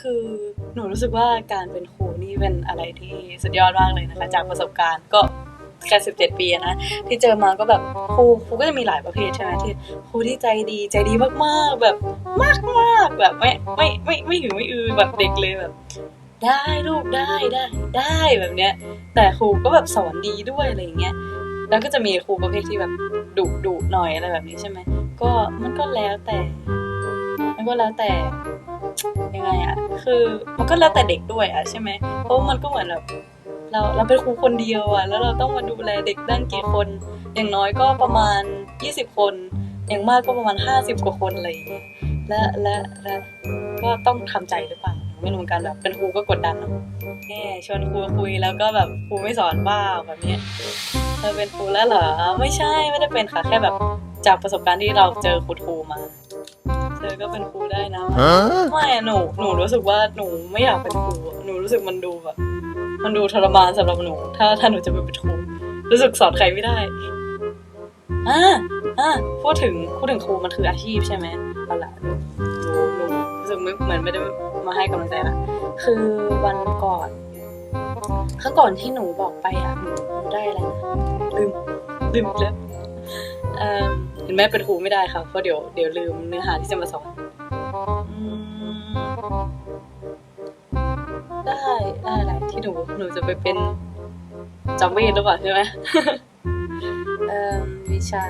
คือหนูรู้สึกว่าการเป็นครูนี่เป็นอะไรที่สุดยอดมากเลยนะคะ จากประสบการณ์ก็แค่สิบเจ็ดปีนะที่เจอมาก็แบบครูครูก็จะมีหลายประเภทใช่ไหมที่ครูที่ใจดีใจดีมากๆแบบมากมากแบบไม่ไม่ไม่ไม่หือไม่อือแบบเด็กเลยแบบ ได้ลูกได้ได้ได้แบบเนี้ย แต่ครูก็แบบสอนดีด้วยอะไรอย่างเงี้ยแล้วก็จะมีครูประเภทที่แบบดุดุหน่อยอะไรแบบนี้ใช่ไหมก็มันก็แล้วแต่มันก็แล้วแต่ ยังไงอะคือมันก็แล้วแต่เด็กด้วยอะใช่ไหมเพราะมันก็เหมือนแบบเราเราเป็นครูคนเดียวอะแล้วเราต้องมาดูแลเด็กตั้งกี่คน อย่างน้อยก็ประมาณ 20 คน อย่างมากก็ประมาณ 50 กว่าคนอะไรอย่างเงี้ยและและและก็ต้องทำใจหรือเปล่าไม่รู้เหมือนกันแบบเป็นครูก็กดดันเนอะแน่ชวนครูคุยแล้วก็แบบครูไม่สอนบ้าแบบเนี้ยเธอเป็นครูแล้วเหรอ ไม่ใช่ไม่ได้เป็นค่ะ แค่แบบจากประสบการณ์ที่เราเจอครูทูมา อก็เป็นครูได้นะ Huh? ไม่อะหนูหนูรู้สึกว่าหนูไม่อยากเป็นครูอะหนูรู้สึกมันดูแบบมันดูทรมานสำหรับหนู ถ้าถ้าหนูจะไปเป็นครูรู้สึกสอนใครไม่ได้อ่าอ่าพูดถึงพูดถึงครูมันคืออาชีพใช่ไหมเอาละหนูหนูหนูรู้สึกไม่เหมือนไม่ได้มาให้กำลังใจละคือวันก่อนครั้งก่อนที่หนูบอกไปอะหนูหนูได้อะไรนะลืมลืมอีกแล้วเอ่อเห็นไหมเป็นครูไม่ได้ค่ะเพราะเดี๋ยวเดี๋ยวลืมเนื้อหาที่จะมาสอนได้ได้อะไรที่หนูหนูจะไปเป็นจำเวทหรือเปล่าใช่ไหมเอ่อวิชา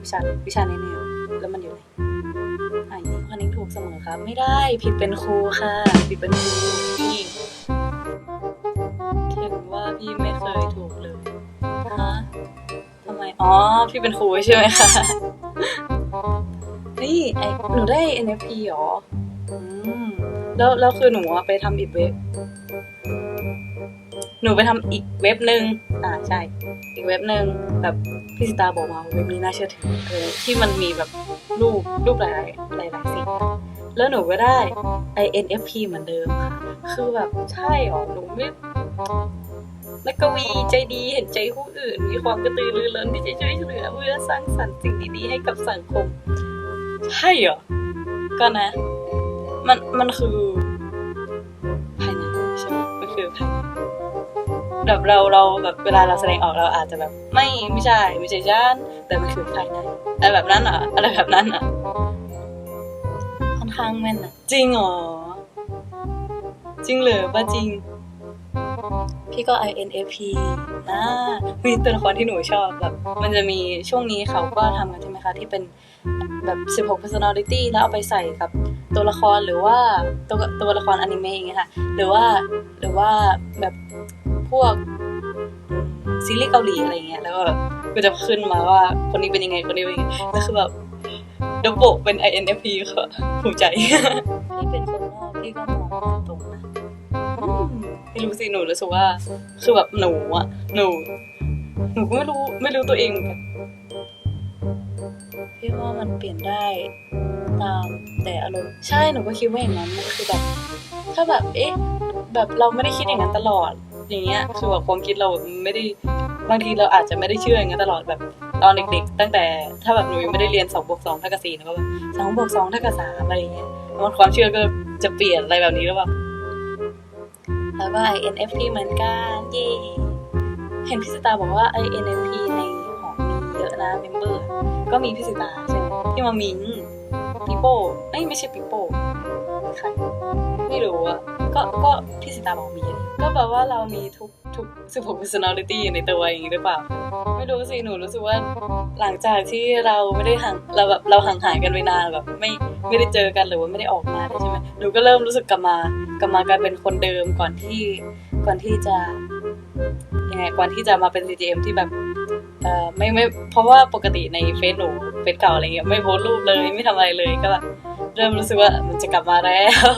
วิชาวิชาในแนวแล้วมันอยู่ไหนอะนี่ข้อนี้ถูกเสมอครับ ไม่ได้ผิดเป็นครูค่ะ ผิดเป็นครูนี่ถึงว่าพี่ไม่เคยถูกเลยฮะำไม อ๋อ พี่เป็นครูใช่ไหมคะ นี่ไอหนูได้ NFP หรอ อืม แล้วแล้วคือหนูไปทำอีกเว็บ หนูไปทำอีกเว็บหนึ่งอ่าใช่ อีกเว็บหนึ่งแบบพี่สิตาบอกมาเว็บนี้น่าเชื่อถือเออที่มันมีแบบรูปรูปหลายหลายหลายสีแล้วหนูก็ได้ INFP เหมือนเดิมค่ะ คือแบบใช่หรอ หนูไม่ นักกวีใจดีเห็นใจผู้อื่น มีความกระตือรือร้นที่จะช่วยเหลือเพื่อสร้างสรรค์สิ่งดีๆให้กับสังคม ใช่เหรอ ก็นะ มันมันคือภายในใช่ไหมมันคือภายในแบบเราเราแบบเวลาเราแสดงออกเราอาจจะแบบ ไม่ไม่ใช่ไม่ใช่ฉันแต่มันคือภายในอะไรแบบนั้นอะอะไรแบบนั้นอะค่อนข้างแม่นอะ จริงเหรอจริงเหรอว่าจริง พี่ก็ INFP นะมีตัวละครที่หนูชอบแบบมันจะมีช่วงนี้เขาก็ทำกันใช่ไหมคะ ที่เป็นแบบ 16 personality แล้วเอาไปใส่กับตัวละครหรือว่าตัวตัวละครอนิเมะอย่างเงี้ยค่ะ หรือว่าหรือว่าแบบพวกซีรีส์เกาหลีอะไรเงี้ย แล้วก็แบบก็จะขึ้นมาว่าคนนี้เป็นยังไงคนนี้เป็นยังไงแล้วคือแบบดบโบเป็น INFP ค่ะภูมิใจ พี่เป็นคนนอกพี่ก็มองตรงนะอืมไม่รู้สิหนูรู้สึกว่าคือแบบหนูอะหนู หนูก็ไม่รู้ไม่รู้ตัวเองเหมือนกันพี่ว่ามันเปลี่ยนได้ตามแต่อารมณ์ใช่หนูก็คิดว่าอย่างนั้นมันคือแบบถ้าแบบเอ๊ะแบบเราไม่ได้คิดอย่างนั้นตลอดอย่างเงี้ยคือแบบความคิดเราไม่ได้บางทีเราอาจจะไม่ได้เชื่ออย่างนั้นตลอดแบบตอนเด็ก ๆ ตั้งแต่ถ้าแบบหนูยังไม่ได้เรียนสองบวกสองเท่ากับสี่หนูก็แบบสองบวกสองเท่ากับสามอะไรอย่างเงี้ยมัน ความเชื่อก็จะเปลี่ยนอะไรแบบนี้หรือเปล่าแล้วก็ INFP เหมือนกันเย่เห็นพี่สิตาบอกว่า INFP ในหอมีเยอะนะเมมเบอร์ ก็มีพี่สิตาใช่ไหมพี่มามิงปีโป้เอ้ยไม่ใช่ปีโป้ใครไม่รู้อะก็ก็พี่สิตาบอกมีเยอะก็แปลว่าเรามีทุกทุก16 personality อยู่ในตัวอย่างนี้หรือเปล่า ไม่รู้สิหนูรู้สึกว่าหลังจากที่เราไม่ได้ห่างเราแบบเราห่างหายกันไปนานแบบไม่ ไม่ได้เจอกันหรือว่าไม่ได้ออกมาใช่ไหมหนูก็เริ่มรู้สึกกลับมากลับมากลายเป็นคนเดิมก่อนที่ก่อนที่จะยังไงก่อนที่จะมาเป็น CGM ที่แบบเอ่อไม่ไม่เพราะว่าปกติในเฟซหนูเฟซเก่าอะไรเงี้ยไม่โพสต์รูปเลยไม่ทำอะไรเลยก็แบบเริ่มรู้สึกว่ามันจะกลับมาแล้ว